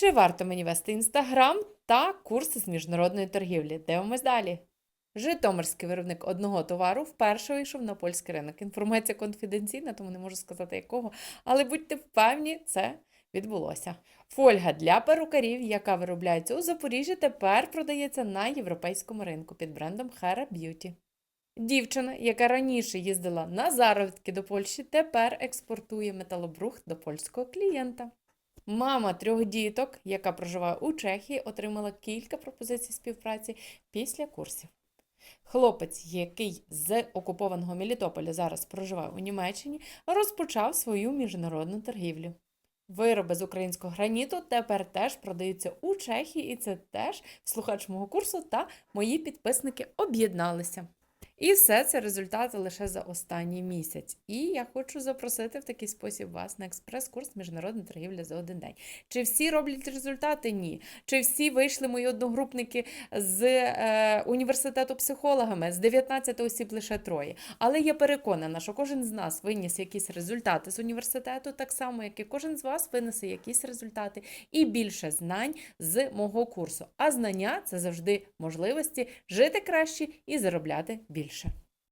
Чи варто мені вести інстаграм та курси з міжнародної торгівлі? Дивимось далі. Житомирський виробник одного товару вперше вийшов на польський ринок. Інформація конфіденційна, тому не можу сказати якого, але будьте впевні, це відбулося. Фольга для перукарів, яка виробляється у Запоріжжі, тепер продається на європейському ринку під брендом Hera Beauty. Дівчина, яка раніше їздила на заробітки до Польщі, тепер експортує металобрухт до польського клієнта. Мама трьох діток, яка проживає у Чехії, отримала кілька пропозицій співпраці після курсів. Хлопець, який з окупованого Мелітополя зараз проживає у Німеччині, розпочав свою міжнародну торгівлю. Вироби з українського граніту тепер теж продаються у Чехії, і це теж слухач мого курсу та мої підписники об'єдналися. І все це результати лише за останній місяць. І я хочу запросити в такий спосіб вас на експрес-курс міжнародна торгівля за один день. Чи всі роблять результати? Ні. Чи всі вийшли мої одногрупники з е, університету психологами? З 19 осіб лише троє. Але я переконана, що кожен з нас виніс якісь результати з університету, так само, як і кожен з вас винесе якісь результати і більше знань з мого курсу. А знання це завжди можливості жити краще і заробляти більше більше.